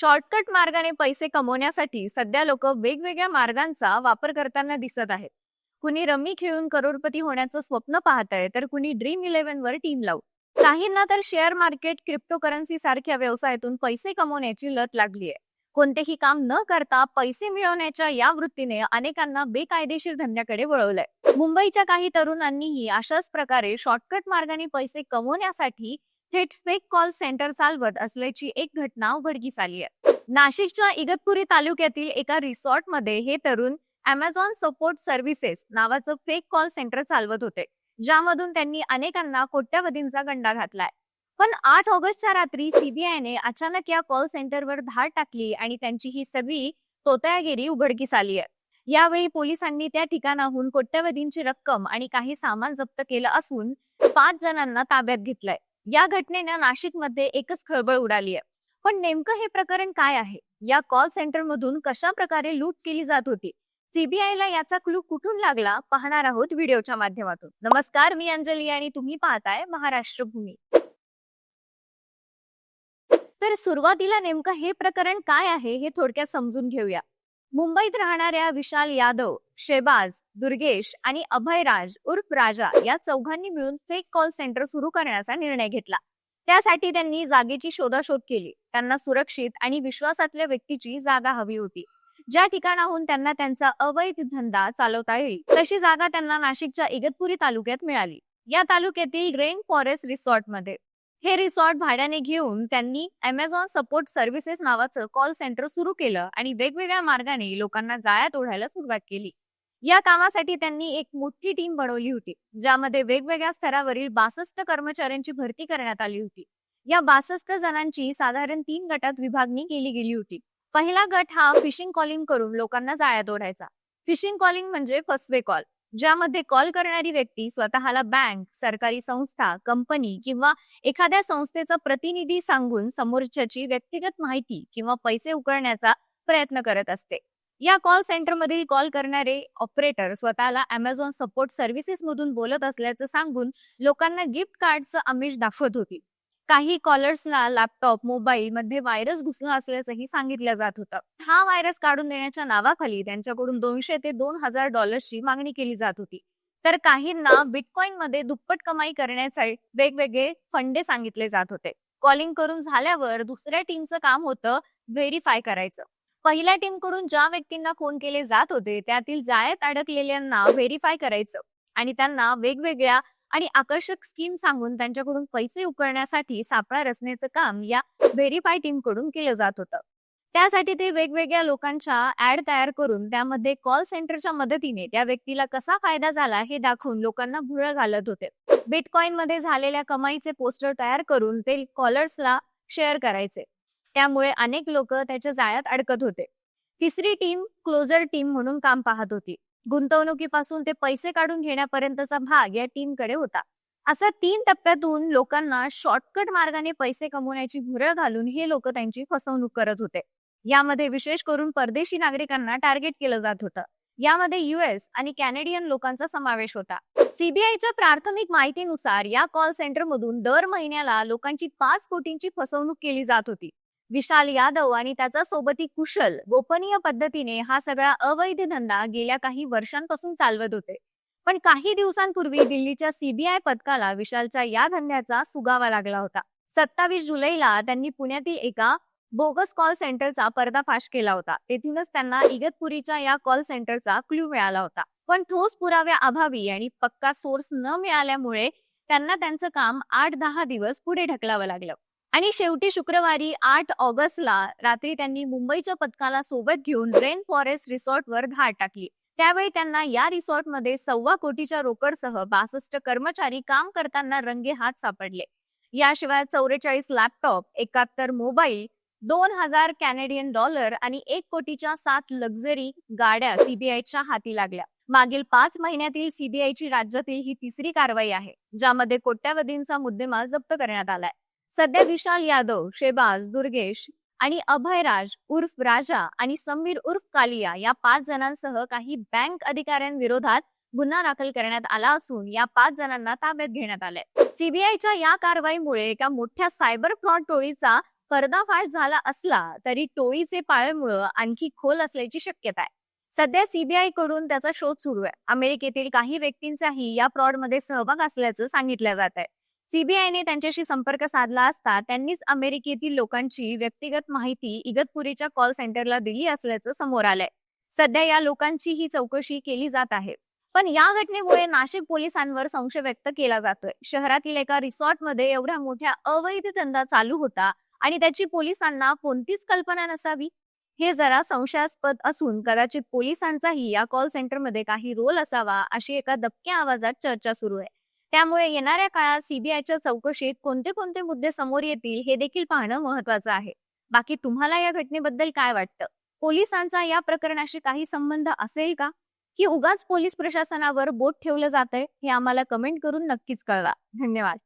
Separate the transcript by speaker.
Speaker 1: Shortcut मार्गाने पैसे कमवण्यासाठी सध्या लोक वेगवेगळ्या मार्गांचा वापर करताना दिसत आहेत. कुणी रमी खेळून करोडपती होण्याचं स्वप्न पाहत आहे तर कुणी ड्रीम इलेव्हन वर टीम लावू काहींना तर शेअर मार्केट क्रिप्टोकरन्सी सारख्या व्यवसायातून पैसे कमवण्याची लत लागली आहे कोणतेही काम न करता पैसे मिळवण्याच्या या वृत्तीने अनेकांना बेकायदेशीर धंद्याकडे वळवलंय. मुंबईच्या काही तरुणांनीही अशाच प्रकारे शॉर्टकट मार्गाने पैसे कमवण्यासाठी थेट फेक कॉल सेंटर चालवत असल्याची एक घटना उघडकीस आली आहे. नाशिकच्या इगतपुरी तालुक्यातील एका रिसॉर्टमध्ये हे तरुण अमेझॉन सपोर्ट सर्व्हिसेस नावाचं फेक कॉल सेंटर चालवत होते ज्यामधून त्यांनी अनेकांना कोट्यावधींचा गंडा घातलाय. पण आठ ऑगस्टच्या रात्री सीबीआयने अचानक या कॉल सेंटरवर धाड टाकली आणि त्यांची ही सगळी तोतयागिरी उघडकीस आली आहे. यावेळी पोलिसांनी त्या ठिकाणाहून कोट्यवधींची रक्कम आणि काही सामान जप्त केलं असून पाच जणांना ताब्यात घेतलंय. या घटनेनं नाशिकमध्ये एकच खळबळ उडाली आहे. पण नेमकं हे प्रकरण काय आहे? या कॉल सेंटर मधून कशा प्रकारे लूट केली जात होती? सीबीआयला याचा क्लू कुठून लागला? पाहणार आहोत व्हिडिओच्या माध्यमातून. नमस्कार मी अंजली आणि तुम्ही पाहताय महाराष्ट्र भूमी. तर सुरुवातीला नेमकं हे प्रकरण काय आहे हे थोडक्यात समजून घेऊया. मुंबईत राहणाऱ्या विशाल यादव शेबाज दुर्गेश आणि अभयराज उर्फ राजा या चौघांनी मिळून फेक कॉल सेंटर सुरू करण्याचा निर्णय घेतला. त्यासाठी त्यांनी जागेची शोधाशोध केली. त्यांना सुरक्षित आणि विश्वासातल्या व्यक्तीची जागा हवी होती. ज्या ठिकाणाहून त्यांना त्यांचा अवैध धंदा चालवता येईल तशी जागा त्यांना नाशिकच्या इगतपुरी तालुक्यात मिळाली. या तालुक्यातील रेन फॉरेस्ट रिसॉर्टमध्ये हे रिसॉर्ट भाड्याने घेऊन त्यांनी अमेझॉन सपोर्ट सर्व्हिसेस नावाचं कॉल सेंटर सुरू केलं आणि वेगवेगळ्या मार्गाने लोकांना जाळ्यात ओढायला सुरुवात केली. या कामासाठी त्यांनी एक मोठी टीम बनवली होती ज्यामध्ये वेगवेगळ्या स्तरावरील बासष्ट कर्मचाऱ्यांची भरती करण्यात आली होती. या बासष्ट जणांची साधारण तीन गटात विभागणी केली गेली होती. पहिला गट हा फिशिंग कॉलिंग करून लोकांना जाळ्यात ओढायचा. फिशिंग कॉलिंग म्हणजे फसवे कॉल ज्यामध्ये कॉल करणारी व्यक्ती स्वतःला बँक सरकारी संस्था कंपनी किंवा एखाद्या संस्थेचा प्रतिनिधी सांगून समोरच्याची व्यक्तिगत माहिती किंवा पैसे उकळण्याचा प्रयत्न करत असते. या कॉल सेंटरमधील कॉल करणारे ऑपरेटर स्वतःला अमेझॉन सपोर्ट सर्व्हिसेस मधून बोलत असल्याचं सांगून लोकांना गिफ्ट कार्डचं आमिष दाखवत होती. काही कॉलर्सला लॅपटॉप मोबाईल मध्ये व्हायरस घुसला असल्याचंही सांगितलं जात होतं. हा व्हायरस काढून देण्याच्या नावाखाली त्यांच्याकडून दोनशे ते दोन हजार डॉलर्सची मागणी केली जात होती. तर काहींना बिटकॉइनमध्ये दुप्पट कमाई करण्यासाठी वेगवेगळे फंडे सांगितले जात होते. कॉलिंग करून झाल्यावर दुसऱ्या टीमचं काम होतं व्हेरीफाय करायचं. पहिल्या टीमकडून ज्या व्यक्तींना फोन केले जात होते त्यातील जाळ्यात अडकलेल्यांना व्हेरीफाय करायचं आणि त्यांना वेगवेगळ्या आणि आकर्षक स्कीम सांगून त्यांच्याकडून पैसे उकळण्यासाठी सापळा रचण्याचं काम या व्हेरीफाय टीमकडून केलं जात होतं. त्यासाठी ते वेगवेगळ्या लोकांच्या ऍड तयार करून त्यामध्ये कॉल सेंटरच्या मदतीने त्या व्यक्तीला कसा फायदा झाला हे दाखवून लोकांना भुरळ घालत होते. बिटकॉइनमध्ये झालेल्या कमाईचे पोस्टर तयार करून ते कॉलर्सला शेअर करायचे. त्यामुळे अनेक लोक त्याच्या जाळ्यात अडकत होते. तिसरी टीम क्लोजर टीम म्हणून काम पाहत होती. गुंतवणुकीपासून ते पैसे काढून घेण्यापर्यंतचा भाग या टीमकडे होता. असा तीन टप्प्यातून लोकांना शॉर्टकट मार्गाने पैसे कमवण्याची भुरळ घालून हे लोक त्यांची फसवणूक करत होते. यामध्ये विशेष करून परदेशी नागरिकांना टार्गेट केलं जात होतं. यामध्ये युएस आणि कॅनेडियन लोकांचा समावेश होता. सीबीआयच्या प्राथमिक माहितीनुसार या कॉल सेंटरमधून दर महिन्याला लोकांची पाच कोटींची फसवणूक केली जात होती. विशाल यादव आणि त्याचा सोबती कुशल गोपनीय पद्धतीने हा सगळा अवैध धंदा गेल्या काही वर्षांपासून चालवत होते. पण काही दिवसांपूर्वी दिल्लीच्या सीबीआय पथकाला विशालच्या या धंद्याचा सुगावा लागला होता. सत्तावीस जुलैला त्यांनी पुण्यातील एका बोगस कॉल सेंटरचा पर्दाफाश केला होता. तेथूनच त्यांना इगतपुरीच्या या कॉल सेंटरचा क्ल्यू मिळाला होता. पण ठोस पुराव्या अभावी आणि पक्का सोर्स न मिळाल्यामुळे त्यांना त्यांचं काम आठ दहा दिवस पुढे ढकलावं लागलं. आणि शेवटी शुक्रवारी आठ ऑगस्टला रात्री त्यांनी मुंबईच्या पथकाला सोबत घेऊन रेन फॉरेस्ट रिसॉर्टवर धाड टाकली. त्यावेळी त्यांना या रिसॉर्टमध्ये सव्वा कोटीच्या रोकडसह बासष्ट कर्मचारी काम करताना रंगे हात सापडले. याशिवाय चौवेचाळीस लॅपटॉप एकाहत्तर मोबाईल दोन हजार कॅनेडियन डॉलर आणि एक कोटीच्या सात लक्झरी गाड्या सीबीआयच्या हाती लागल्या. मागील पाच महिन्यातील सीबीआयची राज्यातील ही तिसरी कारवाई आहे ज्यामध्ये कोट्यावधींचा मुद्देमाल जप्त करण्यात आलाय. सध्या विशाल यादव शेबाज दुर्गेश आणि अभयराज उर्फ राजा आणि समीर उर्फ कालिया या पाच जणांसह काही बँक अधिकाऱ्यांविरोधात गुन्हा दाखल करण्यात आला असून या पाच जणांना ताब्यात घेण्यात आलंय. सीबीआयच्या या कारवाईमुळे एका मोठ्या सायबर फ्रॉड टोळीचा पर्दाफाश झाला असला तरी टोळीचे पाळमुळ आणखी खोल असल्याची शक्यता आहे. सध्या सीबीआयकडून त्याचा शोध सुरू आहे. अमेरिकेतील काही व्यक्तींचाही या फ्रॉडमध्ये सहभाग असल्याचं सांगितलं जात आहे सीबीआयने त्यांच्याशी संपर्क साधला असता त्यांनीच अमेरिकेतील लोकांची व्यक्तिगत माहिती इगतपुरीच्या कॉल सेंटरला दिली असल्याचं समोर आलंय. सध्या या लोकांची ही चौकशी केली जात आहे. पण या घटनेमुळे नाशिक पोलिसांवर संशय व्यक्त केला जातोय. शहरातील एका रिसॉर्टमध्ये एवढ्या मोठ्या अवैध धंदा चालू होता आणि त्याची पोलिसांना कोणतीच कल्पना नसावी? हे जरा संशयास्पद असून कदाचित पोलिसांचाही या कॉल सेंटरमध्ये काही रोल असावा अशी एका दबक्या आवाजात चर्चा सुरू आहे. त्यामुळे येणाऱ्या काळात सीबीआयच्या चौकशीत कोणते कोणते मुद्दे समोर येतील हे देखील पाहणं महत्वाचं आहे. बाकी तुम्हाला या घटनेबद्दल काय वाटतं? पोलिसांचा या प्रकरणाशी काही संबंध असेल का? की उगाच पोलीस प्रशासनावर बोट ठेवलं जातंय हे आम्हाला कमेंट करून नक्कीच कळवा. धन्यवाद.